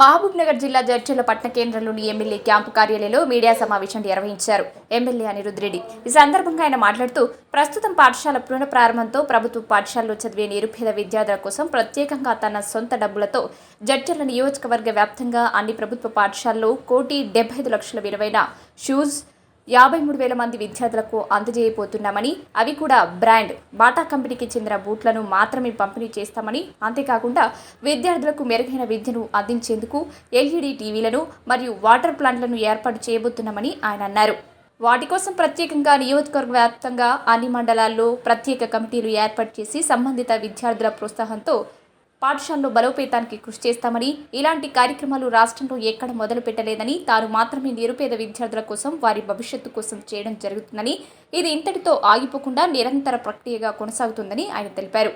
మహబూబ్నగర్ జిల్లా జడ్చర్ల పట్టణ కేంద్రంలోని ఎమ్మెల్యే క్యాంపు కార్యాలయంలో మీడియా సమావేశం నిర్వహించారు. ఎమ్మెల్యే అనిరుద్ రెడ్డి. ఈ సందర్భంగా ఆయన మాట్లాడుతూ ప్రస్తుతం పాఠశాల పునఃప్రారంభంతో ప్రభుత్వ పాఠశాలలో చదివే నిరుపేద విద్యార్థుల కోసం ప్రత్యేకంగా తన సొంత డబ్బులతో జడ్చర్ల నియోజకవర్గ వ్యాప్తంగా అన్ని ప్రభుత్వ పాఠశాలలో కోటి డెబ్బై ఐదు లక్షల విలువైన షూస్ యాభై మూడు వేల మంది విద్యార్థులకు అందజేయబోతున్నామని అవి కూడా బ్రాండ్. బాటా కంపెనీకి చెందిన బూట్లను మాత్రమే పంపిణీ చేస్తామని అంతేకాకుండా విద్యార్థులకు మెరుగైన విద్యను అందించేందుకు ఎల్ఈడి టీవీలను మరియు వాటర్ ప్లాంట్లను ఏర్పాటు చేయబోతున్నామని ఆయన అన్నారు. వాటి కోసం ప్రత్యేకంగా నియోజకవర్గ వ్యాప్తంగా అన్ని మండలాల్లో ప్రత్యేక కమిటీలు ఏర్పాటు చేసి సంబంధిత విద్యార్థుల ప్రోత్సాహంతో పాఠశాలలో బలోపేతానికి కృషి చేస్తామని ఇలాంటి కార్యక్రమాలు రాష్ట్రంలో ఎక్కడ మొదలు పెట్టలేదని తాను మాత్రమే నిరుపేద విద్యార్థుల కోసం వారి భవిష్యత్తు కోసం చేయడం జరుగుతుందని ఇది ఇంతటితో ఆగిపోకుండా నిరంతర ప్రక్రియగా కొనసాగుతుందని ఆయన తెలిపారు.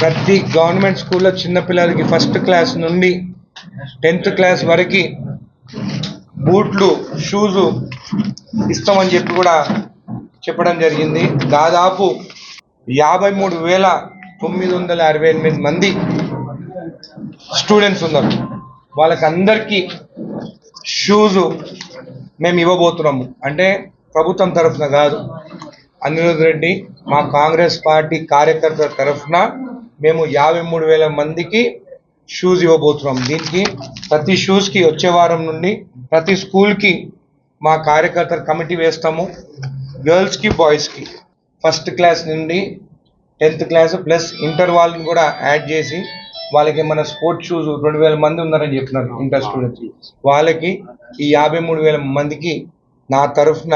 ప్రతి గవర్నమెంట్ స్కూల్లో చిన్నపిల్లలకి ఫస్ట్ క్లాస్ నుండి టెన్త్ క్లాస్ వరకు బూట్లు షూజు ఇస్తామని చెప్పి కూడా చెప్పడం జరిగింది. దాదాపు యాభై మూడు వేల తొమ్మిది వందల అరవై ఎనిమిది మంది స్టూడెంట్స్ ఉన్నారు. వాళ్ళకందరికీ షూజు మేము ఇవ్వబోతున్నాము. అంటే ప్రభుత్వం తరఫున కాదు. అనిరుద్ రెడ్డి మా కాంగ్రెస్ పార్టీ కార్యకర్తల తరఫున మేము యాభై మూడు వేల మందికి షూస్ ఇవ్వబోతున్నాం దీనికి ప్రతి షూస్కి వచ్చే వారం నుండి ప్రతి స్కూల్కి మా కార్యకర్తల కమిటీ వేస్తాము. గర్ల్స్కి బాయ్స్కి ఫస్ట్ క్లాస్ నుండి టెన్త్ క్లాస్ ప్లస్ ఇంటర్ వాళ్ళని కూడా యాడ్ చేసి వాళ్ళకి మన స్పోర్ట్స్ షూస్ రెండు వేల మంది ఉన్నారని చెప్తున్నారు ఇంటర్ స్టూడెంట్స్. వాళ్ళకి ఈ యాభై మూడు వేల మందికి నా తరఫున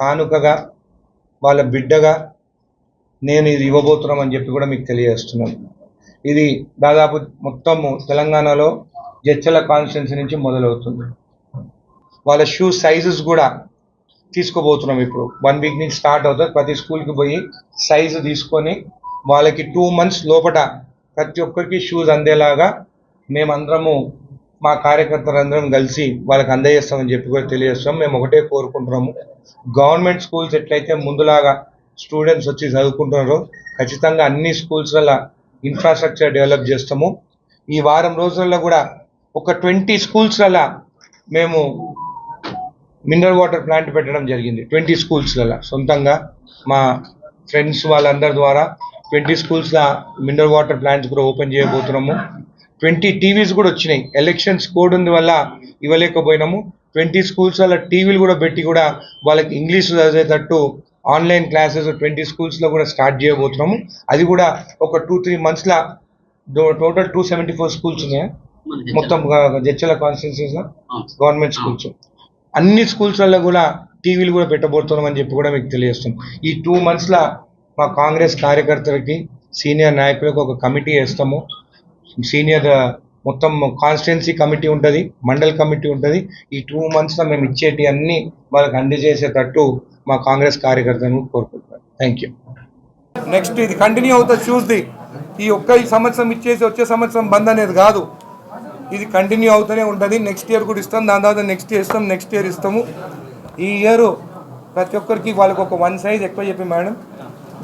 కానుకగా వాళ్ళ బిడ్డగా నేను ఇది ఇవ్వబోతున్నామని చెప్పి కూడా మీకు తెలియజేస్తున్నాను. ఇది దాదాపు మొత్తము తెలంగాణలో జడ్చల కాన్స్టిట్యున్సీ నుంచి మొదలవుతుంది. వాళ్ళ షూ సైజెస్ కూడా తీసుకోబోతున్నాం ఇప్పుడు. వన్ వీక్ నుంచి స్టార్ట్ అవుతుంది. ప్రతి స్కూల్కి పోయి సైజు తీసుకొని వాళ్ళకి టూ మంత్స్ లోపట ప్రతి ఒక్కరికి షూస్ అందేలాగా మేమందరము మా కార్యకర్తలందరం కలిసి వాళ్ళకి అందజేస్తామని చెప్పి కూడా తెలియజేస్తాం. మేము ఒకటే కోరుకుంటున్నాము. గవర్నమెంట్ స్కూల్స్ ఎట్లయితే ముందులాగా స్టూడెంట్స్ వచ్చి చదువుకుంటున్నారో ఖచ్చితంగా అన్ని స్కూల్స్లలో ఇన్ఫ్రాస్ట్రక్చర్ డెవలప్ చేస్తాము. ఈ వారం రోజుల్లో కూడా ఒక ట్వంటీ స్కూల్స్లలో మేము మినరల్ వాటర్ ప్లాంట్ పెట్టడం జరిగింది. ట్వంటీ స్కూల్స్లలో. సొంతంగా మా ఫ్రెండ్స్ వాళ్ళందరి ద్వారా ట్వంటీ స్కూల్స్లో మినరల్ వాటర్ ప్లాంట్స్ కూడా ఓపెన్ చేయబోతున్నాము. ట్వంటీ టీవీస్ కూడా వచ్చినాయి. ఎలక్షన్స్ కోడ్ ఉంది వల్ల ఇవ్వలేకపోయినాము. ట్వంటీ స్కూల్స్ వల్ల టీవీలు కూడా పెట్టి కూడా వాళ్ళకి ఇంగ్లీష్ చదివేటట్టు ఆన్లైన్ క్లాసెస్ ట్వంటీ స్కూల్స్లో కూడా స్టార్ట్ చేయబోతున్నాము. అది కూడా ఒక టూ త్రీ మంత్స్లో total two seventy four schools ఉన్నాయా? మొత్తం జడ్చల కాన్స్టిట్యూన్సీస్లో గవర్నమెంట్ స్కూల్స్. అన్ని స్కూల్స్లలో కూడా టీవీలు కూడా పెట్టబోతున్నాం అని చెప్పి కూడా మీకు తెలియజేస్తాం ఈ టూ మంత్స్లో మా కాంగ్రెస్ కార్యకర్తలకి సీనియర్ నాయకులకు ఒక కమిటీ వేస్తాము. సీనియర్ మొత్తం కాన్స్టిట్యున్సీ కమిటీ ఉంటుంది మండల్ కమిటీ ఉంటుంది. ఈ టూ మంత్స్లో మేము ఇచ్చేటి అన్ని వాళ్ళకి అందజేసేటట్టు మా కాంగ్రెస్ కార్యకర్తలను కోరుకుంటున్నాను థ్యాంక్ యూ నెక్స్ట్ ఇది కంటిన్యూ అవుతుంది చూస్ది ఈ ఒక్క ఈ సంవత్సరం ఇచ్చేసి వచ్చే సంవత్సరం బంద్ అనేది కాదు. ఇది కంటిన్యూ అవుతూనే ఉంటుంది. నెక్స్ట్ ఇయర్ కూడా ఇస్తాం. దాని తర్వాత నెక్స్ట్ ఇయర్ ఇస్తాం. నెక్స్ట్ ఇయర్ ఇస్తాము. ఈ ఇయర్ ప్రతి ఒక్కరికి వాళ్ళకి ఒక వన్ సైజ్ ఎక్కువ చెప్పి మేడం.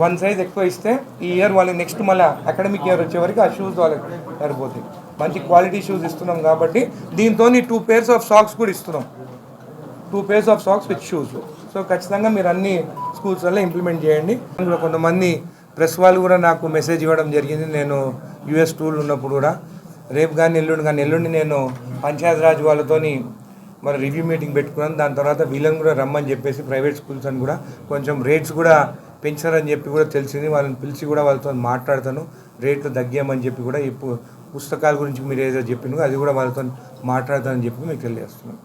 వన్ సైజ్ ఎక్కువ ఇస్తే ఈ ఇయర్ వాళ్ళకి నెక్స్ట్ మళ్ళీ అకాడమిక్ ఇయర్ వచ్చే వరకు ఆ షూస్ వాళ్ళకి సరిపోతాయి. మంచి క్వాలిటీ షూస్ ఇస్తున్నాం కాబట్టి దీంతో టూ పేర్స్ ఆఫ్ సాక్స్ కూడా ఇస్తున్నాం. Two pairs of socks with shoes so ఖచ్చితంగా మీరు అన్ని స్కూల్స్లో ఇంప్లిమెంట్ చేయండి. అందులో కొంతమంది ప్రెస్ వాళ్ళు కూడా నాకు మెసేజ్ ఇవ్వడం జరిగింది. నేను యూఎస్ టూర్ ఉన్నప్పుడు కూడా. రేపు కానీ ఎల్లుండి కానీ ఎల్లుండి నేను పంచాయత్ రాజు వాళ్ళతోని మరి రివ్యూ మీటింగ్ పెట్టుకున్నాను. దాని తర్వాత వీళ్ళని కూడా రమ్మని చెప్పేసి ప్రైవేట్ స్కూల్స్ అని కూడా కొంచెం రేట్స్ కూడా పెంచారని చెప్పి కూడా తెలిసింది. వాళ్ళని పిలిచి కూడా వాళ్ళతో మాట్లాడతాను. రేట్లు తగ్గామని చెప్పి కూడా ఈ పుస్తకాల గురించి మీరు ఏదో చెప్పిన అది కూడా వాళ్ళతో మాట్లాడతానని చెప్పి మీకు తెలియజేస్తున్నాను.